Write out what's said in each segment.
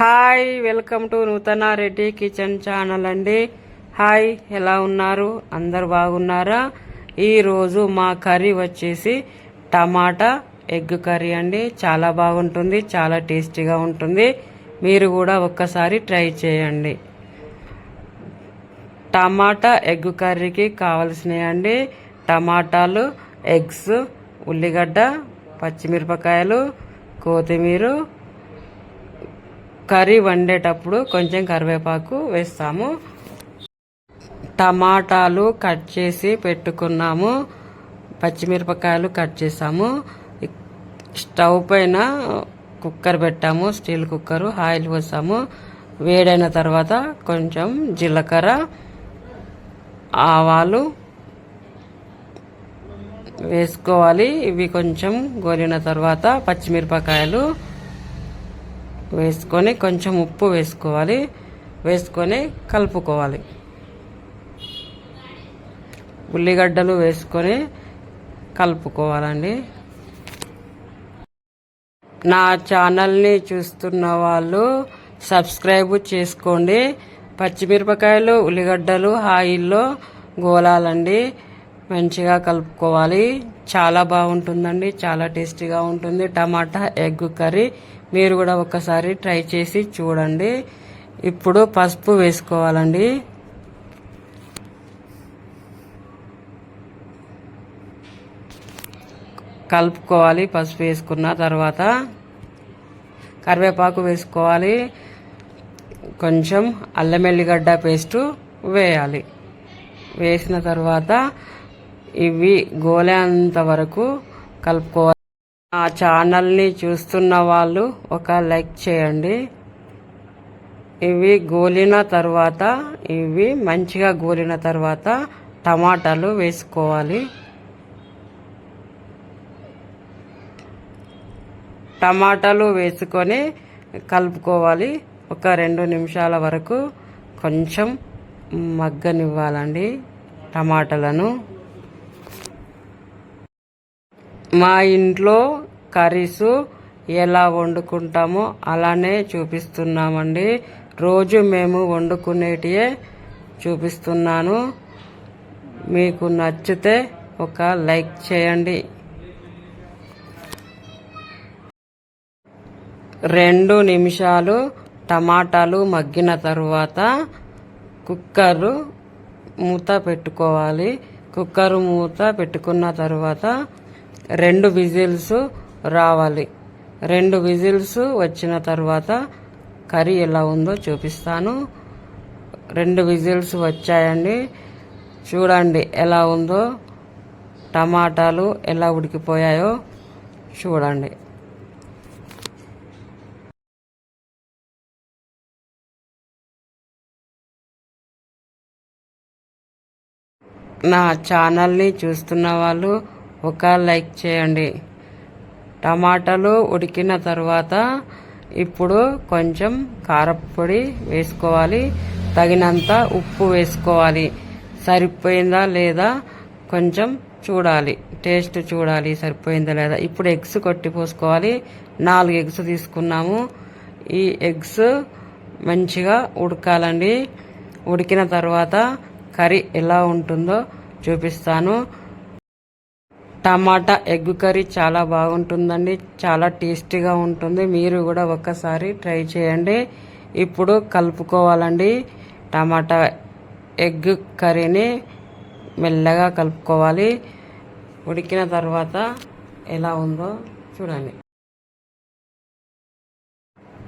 Hi welcome to Nuthana Reddy kitchen channel అండి. Hi ఎలా ఉన్నారు? అందరు బాగున్నారా? ఈరోజు మా కర్రీ వచ్చేసి టమాటా ఎగ్ కర్రీ అండి. చాలా బాగుంటుంది చాలా టేస్టీగా ఉంటుంది. మీరు కూడా ఒక్కసారి ట్రై చేయండి. టమాటా ఎగ్ కర్రీకి కావలసినవి అండి. టమాటాలు ఎగ్స్ ఉల్లిగడ్డ పచ్చిమిరపకాయలు కొత్తిమీర కర్రీ వండేటప్పుడు కొంచెం కరివేపాకు వేస్తాము. టమాటాలు కట్ చేసి పెట్టుకున్నాము. పచ్చిమిరపకాయలు కట్ చేసాము. స్టవ్ పైన కుక్కర్ పెట్టాము స్టీల్ కుక్కర్ ఆయిల్ పోసాము. వేడైన తర్వాత కొంచెం జీలకర్ర ఆవాలు వేసుకోవాలి. ఇవి కొంచెం గోలిన తర్వాత పచ్చిమిరపకాయలు వేసుకొని కొంచెం ఉప్పు వేసుకోవాలి. వేసుకొని కలుపుకోవాలి. ఉల్లిగడ్డలు వేసుకొని కలుపుకోవాలండి. నా ఛానల్ని చూస్తున్న వాళ్ళు సబ్స్క్రైబ్ చేసుకోండి. పచ్చిమిరపకాయలు ఉల్లిగడ్డలు ఆయిల్లో గోలాలండి. మంచిగా కలుపుకోవాలి. చాలా బాగుంటుందండి. చాలా టేస్టీగా ఉంటుంది. టమాటా ఎగ్ కర్రీ మీరు కూడా ఒకసారి ట్రై చేసి చూడండి. ఇప్పుడు పసుపు వేసుకోవాలండి. కలుపుకోవాలి పసుపు వేసుకున్న తర్వాత కరివేపాకు వేసుకోవాలి. కొంచెం అల్లం ఎల్లిగడ్డ పేస్టు వేయాలి. వేసిన తర్వాత ఇవి గోలేంత వరకు కలుపుకోవాలి. ఆ ఛానల్ని చూస్తున్న వాళ్ళు ఒక లైక్ చేయండి. ఇవి గోలిన తర్వాత ఇవి మంచిగా గోలిన తర్వాత టమాటాలు వేసుకోవాలి. టమాటాలు వేసుకొని కలుపుకోవాలి. ఒక రెండు నిమిషాల వరకు కొంచెం మగ్గనివ్వాలండి టమాటాలను. మా ఇంట్లో కర్రీస్ ఎలా వండుకుంటామో అలానే చూపిస్తున్నామండి. రోజు మేము వండుకునేటియే చూపిస్తున్నాను. మీకు నచ్చితే ఒక లైక్ చేయండి. రెండు నిమిషాలు టమాటాలు మగ్గిన తరువాత కుక్కరు మూత పెట్టుకోవాలి. కుక్కర్ మూత పెట్టుకున్న తర్వాత రెండు విజిల్స్ రావాలి. రెండు విజిల్స్ వచ్చిన తర్వాత కర్రీ ఎలా ఉందో చూపిస్తాను. రెండు విజిల్స్ వచ్చాయండి. చూడండి ఎలా ఉందో. టమాటాలు ఎలా ఉడికిపోయాయో చూడండి. నా ఛానల్ని చూస్తున్న వాళ్ళు ఒక లైక్ చేయండి. టమాటాలు ఉడికిన తర్వాత ఇప్పుడు కొంచెం కారపొడి వేసుకోవాలి. తగినంత ఉప్పు వేసుకోవాలి. సరిపోయిందా లేదా కొంచెం చూడాలి. టేస్ట్ చూడాలి. సరిపోయిందా లేదా? ఇప్పుడు ఎగ్స్ కొట్టి పోసుకోవాలి. నాలుగు ఎగ్స్ తీసుకున్నాము. ఈ ఎగ్స్ మంచిగా ఉడకాలండి. ఉడికిన తర్వాత కర్రీ ఎలా ఉంటుందో చూపిస్తాను. టమాటా ఎగ్ కర్రీ చాలా బాగుంటుందండి చాలా టేస్టీగా ఉంటుంది. మీరు కూడా ఒక్కసారి ట్రై చేయండి. ఇప్పుడు కలుపుకోవాలండి. టమాటా ఎగ్ కర్రీని మెల్లగా కలుపుకోవాలి. ఉడికిన తర్వాత ఎలా ఉందో చూడండి.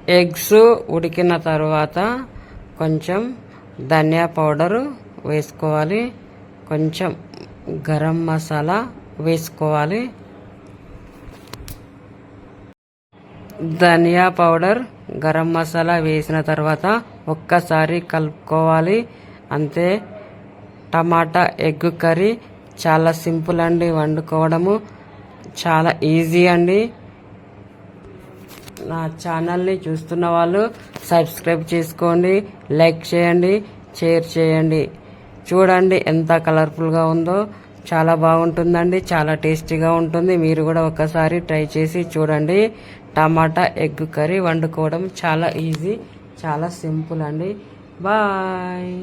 ఎగ్స్ ఉడికిన తర్వాత కొంచెం ధనియా పౌడరు వేసుకోవాలి. కొంచెం గరం మసాలా వేసుకోవాలి. ధనియా పౌడర్ గరం మసాలా వేసిన తర్వాత ఒక్కసారి కలుపుకోవాలి. అంతే. టమాటా ఎగ్ కర్రీ చాలా సింపుల్ అండి వండుకోవడము చాలా ఈజీ అండి. నా ఛానల్ని చూస్తున్న వాళ్ళు సబ్స్క్రైబ్ చేసుకోండి లైక్ చేయండి షేర్ చేయండి. చూడండి ఎంత కలర్ఫుల్గా ఉందో. చాలా బాగుంటుందండి చాలా టేస్టీగా ఉంటుంది. మీరు కూడా ఒకసారి ట్రై చేసి చూడండి. టమాటా ఎగ్ కర్రీ వండుకోవడం చాలా ఈజీ చాలా సింపుల్ అండి. బాయ్.